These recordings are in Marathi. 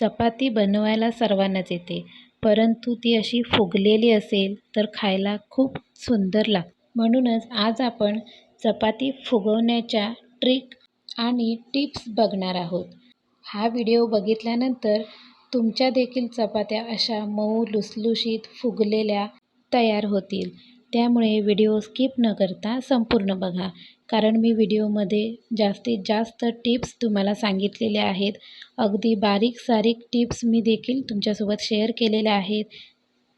चपाती बनवायला सर्वांनाच येते. परंतु ती अशी फुगलेली असेल तर खायला खूप सुंदर लाग म्हणूनच आज आपण चपाती फुगवण्याच्या ट्रिक आणि टिप्स बघणार आहोत. हा व्हिडिओ बघितल्यानंतर तुमच्या देखील चपात्या अशा मऊ लुसलुशीत फुगलेल्या तयार होतील. त्यामुळे व्हिडिओ स्किप न करता संपूर्ण बघा. कारण मी व्हिडिओमध्ये जास्तीत जास्त टिप्स तुम्हाला सांगितलेल्या आहेत. अगदी बारीक सारीक टिप्स मी देखील तुमच्यासोबत शेअर केलेल्या आहेत.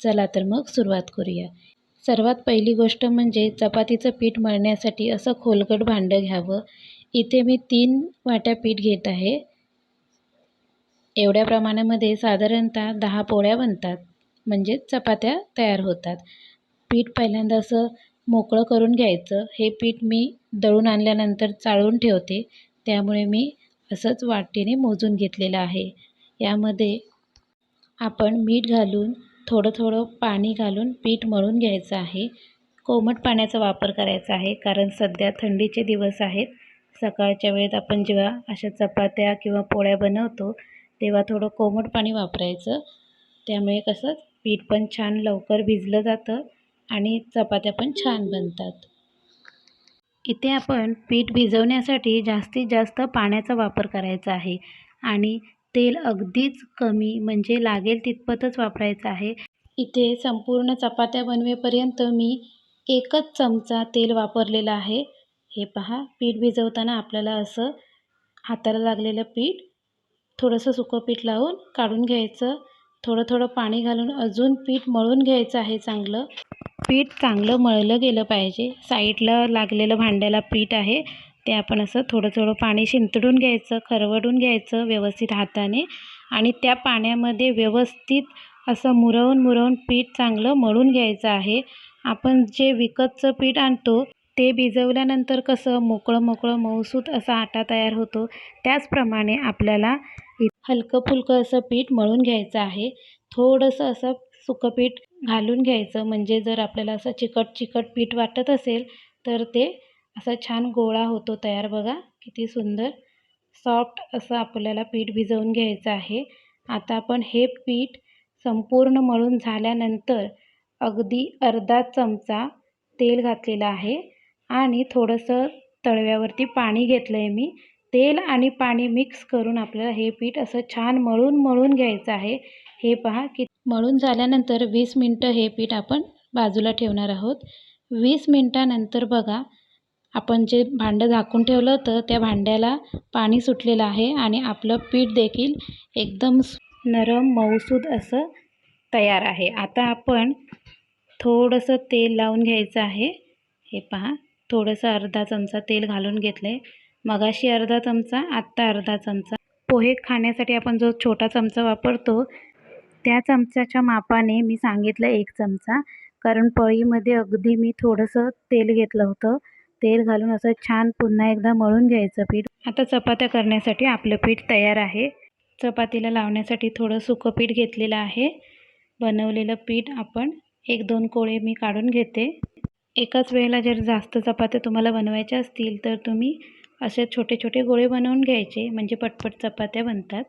चला तर मग सुरुवात करूया. सर्वात पहिली गोष्ट म्हणजे चपातीचं पीठ मळण्यासाठी असं खोलगट भांडं घ्यावं. इथे मी तीन वाट्या पीठ घेत आहे. एवढ्या प्रमाणामध्ये साधारणतः दहा पोळ्या बनतात. म्हणजेच चपात्या तयार होतात. पीठ पहिल्यांदा असं मोकळं करून घ्यायचं. हे पीठ मी दळून आणल्यानंतर चाळून ठेवते. त्यामुळे मी असंच वाटीने मोजून घेतलेलं आहे. यामध्ये आपण मीठ घालून थोडं थोडं पाणी घालून पीठ मळून घ्यायचं आहे. कोमट पाण्याचा वापर करायचा आहे कारण सध्या थंडीचे दिवस आहेत. सकाळच्या वेळेत आपण जेव्हा अशा चपात्या किंवा पोळ्या बनवतो तेव्हा थोडं कोमट पाणी वापरायचं. त्यामुळे कसं पीठ पण छान लवकर भिजलं जातं. आणि चपात्या पण छान बनतात. इथे आपण पीठ भिजवण्यासाठी जास्तीत जास्त पाण्याचा वापर करायचा आहे आणि तेल अगदीच कमी म्हणजे लागेल तितपतच वापरायचं आहे. इथे संपूर्ण चपात्या बनवेपर्यंत मी एकच चमचा तेल वापरलेलं आहे. हे पहा पीठ भिजवताना आपल्याला असं हाताला लागलेलं पीठ थोडंसं सुकं पीठ लावून काढून घ्यायचं. थोडं थोडं पाणी घालून अजून पीठ मळून घ्यायचं आहे चांगलं. पीठ चांगलं मळलं गेलं पाहिजे. साईडला लागलेलं भांड्याला पीठ आहे. ते आपण असं थोडं थोडं पाणी शिंतडून घ्यायचं खरवडून घ्यायचं व्यवस्थित हाताने आणि त्या पाण्यामध्ये व्यवस्थित असं मुरवून मुरवून पीठ चांगलं मळून घ्यायचं आहे. आपण जे विकतचं पीठ आणतो ते भिजवल्यानंतर कसं मोकळं मोकळं मऊसूत असा आटा तयार होतो. त्याचप्रमाणे आपल्याला हलकं फुलकं असं पीठ मळून घ्यायचं आहे. थोडंसं असं सुकं पीठ घालून घ्यायचं. म्हणजे जर आपल्याला असं चिकट चिकट पीठ वाटत असेल तर ते असं छान गोळा होतो तयार बघा. किती सुंदर सॉफ्ट असं आपल्याला पीठ भिजवून घ्यायचं आहे. आता आपण हे पीठ संपूर्ण मळून झाल्यानंतर अगदी अर्धा चमचा तेल घातलेलं आहे. आणि थोडंसं तळव्यावरती पाणी घेतलं आहे मी. तेल आणि पाणी मिक्स करून आपल्याला हे पीठ असं छान मळून मळून घ्यायचं आहे. हे पहा की मळून झाल्यानंतर वीस मिनटं हे पीठ आपण बाजूला ठेवणार आहोत. वीस मिनटानंतर बघा आपण जे भांडं झाकून ठेवलं होतं त्या भांड्याला पाणी सुटलेलं आहे आणि आपलं पीठ देखील एकदम नरम मऊसूद असं तयार आहे. आता आपण थोडंसं तेल लावून घ्यायचं आहे. हे पहा थोडंसं अर्धा चमचा तेल घालून घेतलं आहे मगाशी अर्धा चमचा आत्ता अर्धा चमचा. पोहे खाण्यासाठी आपण जो छोटा चमचा वापरतो त्या चमच्याच्या मापाने मी सांगितलं एक चमचा. कारण पळीमध्ये अगदी मी थोडंसं तेल घेतलं होतं. तेल घालून असं छान पुन्हा एकदा मळून घ्यायचं पीठ. आता चपात्या करण्यासाठी आपलं पीठ तयार आहे. चपातीला लावण्यासाठी थोडं सुकं पीठ घेतलेलं आहे. बनवलेलं पीठ आपण एक दोन कोळे मी काढून घेते. एकाच वेळेला जर जास्त चपात्या तुम्हाला बनवायच्या असतील तर तुम्ही असे छोटे छोटे गोळे बनवून घ्यायचे. म्हणजे पटपट चपात्या बनतात.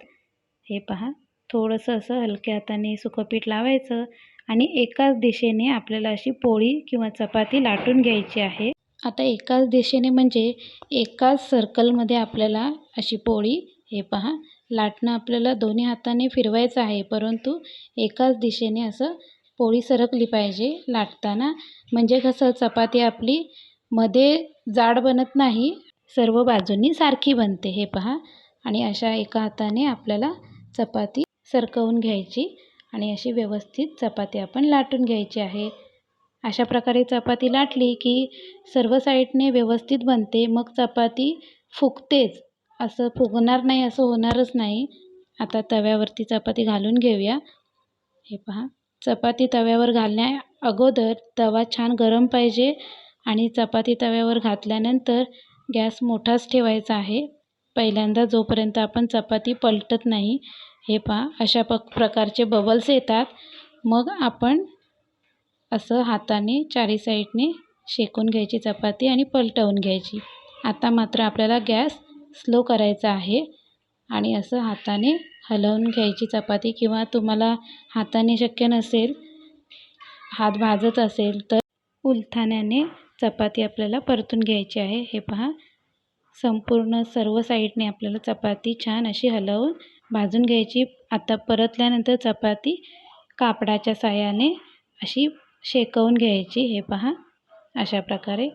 हे पहा. थोडंसं असं हलक्या हाताने सुकं पीठ लावायचं आणि एकाच दिशेने आपल्याला अशी पोळी किंवा चपाती लाटून घ्यायची आहे. आता एकाच दिशेने म्हणजे एकाच सर्कलमध्ये आपल्याला अशी पोळी हे पहा लाटणं आपल्याला दोन्ही हाताने फिरवायचं आहे परंतु एकाच दिशेने असं पोळी सरकली पाहिजे लाटताना. म्हणजे कसं चपाती आपली मध्ये जाड बनत नाही सर्व बाजूंनी सारखी बनते हे पहा. आणि अशा एका हाताने आपल्याला चपाती सरकवून घ्यायची आणि अशी व्यवस्थित चपाती आपण लाटून घ्यायची आहे. अशा प्रकारे चपाती लाटली की सर्व साईडने व्यवस्थित बनते. मग चपाती फुगतेच. असं फुगणार नाही असं होणारच नाही. आता तव्यावरती चपाती घालून घेऊया. हे पहा. चपाती तव्यावर घालण्या अगोदर तवा छान गरम पाहिजे आणि चपाती तव्यावर घातल्यानंतर गॅस मोठाच ठेवायचा आहे. पहिल्यांदा जोपर्यंत आपण चपाती पलटत नाही हे पहा अशा प प्रकारचे बबल्स येतात. मग आपण असं हाताने चारी साईडने शेकून घ्यायची चपाती आणि पलटवून घ्यायची. आता मात्र आपल्याला गॅस स्लो करायचा आहे आणि असं हाताने हलवून घ्यायची चपाती किंवा तुम्हाला हाताने शक्य नसेल हात भाजत असेल तर उलथाण्याने चपाती आपल्याला परतून घ्यायची आहे. हे पहा संपूर्ण सर्व साईडने आपल्याला चपाती छान अशी हलवून भाजून घ्यायची. आता परतल्यानंतर चपाती कापडाच्या साह्याने अशी शेकवून घ्यायची. हे पहा अशा प्रकारे.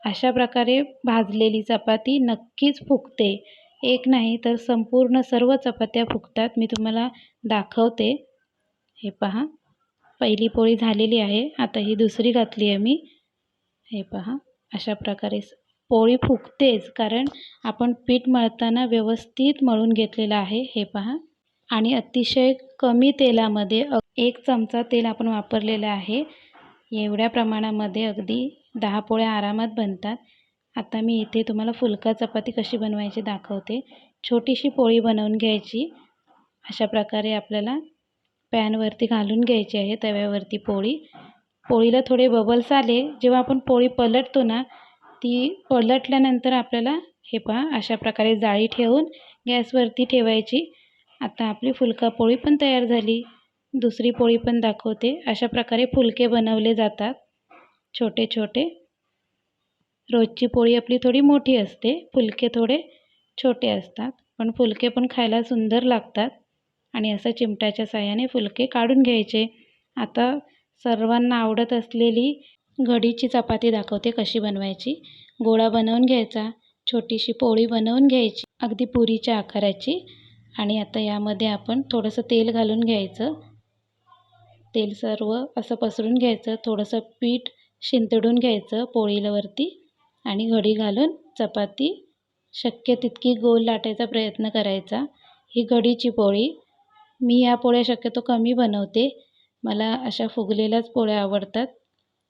अशा प्रकारे भाजलेली चपाती नक्कीच फुगते. एक नाही तर संपूर्ण सर्व चपात्या फुगतात. मी तुम्हाला दाखवते. हे पहा पहिली पोळी झालेली आहे. आता ही दुसरी घातली आहे मी. हे पहा अशा प्रकारे पोळी फुगतेच कारण आपण पीठ मळताना व्यवस्थित मळून घेतलेलं आहे हे पहा. आणि अतिशय कमी तेलामध्ये एक चमचा तेल आपण वापरलेलं आहे. एवढ्या प्रमाणामध्ये अगदी दहा पोळ्या आरामात बनतात. आता मी इथे तुम्हाला फुलका चपाती कशी बनवायची दाखवते. छोटीशी पोळी बनवून घ्यायची. अशा प्रकारे आपल्याला पॅनवरती घालून घ्यायची आहे तव्यावरती पोळी. पोळीला थोडे बबल्स आले. जेव्हा आपण पोळी पलटतो ना ती पलटल्यानंतर आपल्याला हे पहा अशा प्रकारे जाळी ठेवून गॅसवरती ठेवायची. आता आपली फुलका पोळी पण तयार झाली. दुसरी पोळी पण दाखवते. अशा प्रकारे फुलके बनवले जातात. छोटे छोटे. रोजची पोळी आपली थोडी मोठी असते. फुलके थोडे छोटे असतात. पण फुलके पण खायला सुंदर लागतात. आणि असं चिमट्याच्या साह्याने फुलके काढून घ्यायचे. आता सर्वांना आवडत असलेली घडीची चपाती दाखवते कशी बनवायची. गोळा बनवून घ्यायचा. छोटीशी पोळी बनवून घ्यायची. अगदी पुरीच्या आकाराची. आणि आता यामध्ये आपण थोडंसं तेल घालून घ्यायचं. तेल सर्व असं पसरून घ्यायचं. थोडंसं पीठ शिंतडून घ्यायचं पोळीलावरती आणि घडी घालून चपाती. शक्य तितकी गोल लाटायचा प्रयत्न करायचा. ही घडीची पोळी. मी या पोळ्या शक्यतो कमी बनवते. मला अशा फुगलेल्याच पोळ्या आवडतात.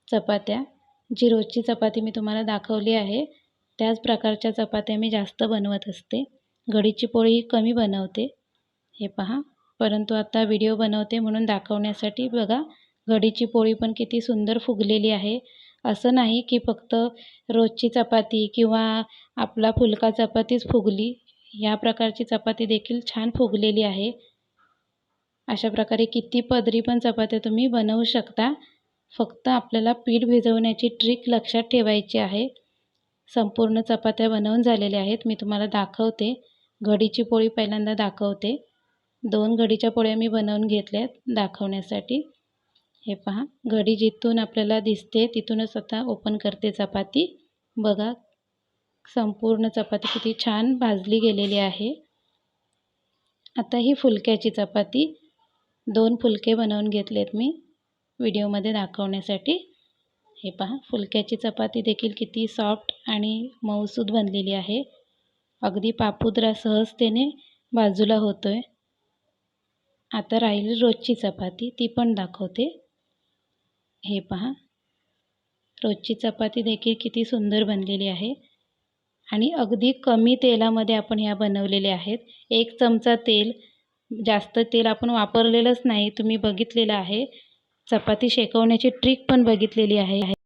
चपात्या. जी रोजची चपाती मी तुम्हाला दाखवली आहे त्याच प्रकारच्या चपात्या मी जास्त बनवत असते. घडीची पोळी कमी बनवते. हे पहा. परंतु आता व्हिडिओ बनवते म्हणून दाखवण्यासाठी बघा घडीची पोळी पण किती सुंदर फुगलेली आहे. असं नाही की फक्त रोजची चपाती किंवा आपला फुलका चपातीच फुगली. या प्रकारची चपाती देखील छान फुगलेली आहे. अशा प्रकारे किती पदरी पण चपात्या तुम्ही बनवू शकता. फक्त आपल्याला पीठ भिजवण्याची ट्रिक लक्षात ठेवायची आहे. संपूर्ण चपात्या बनवून झालेल्या आहेत. मी तुम्हाला दाखवते. घडीची पोळी पहिल्यांदा दाखवते. दोन घडीच्या पोळ्या मी बनवून घेतल्यात दाखवण्यासाठी. हे पहा. घडी जिथून आपल्याला दिसते तिथूनच आता ओपन करते चपाती. बघा. संपूर्ण चपाती किती छान भाजली गेलेली आहे. आता ही फुलक्याची चपाती. दोन फुलके बनवून घेतलेत मी. व्हिडिओमध्ये दाखवण्यासाठी. हे पहा फुलक्याची चपाती देखील किती सॉफ्ट आणि मऊसूद बनलेली आहे. अगदी पापुद्रा सहजतेने बाजूला होतो आहे आता राहिली रोजची चपाती ती पण दाखवते. हे पहा रोजची चपाती देखील किती सुंदर बनलेली आहे. आणि अगदी कमी तेलामध्ये आपण ह्या बनवलेल्या आहेत. एक चमचा तेल जास्त तेल आपण वापरलेलंच नाही तुम्ही बघितलेलं आहे. चपाती शेकवण्याची ट्रिक पण बघितलेली आहे.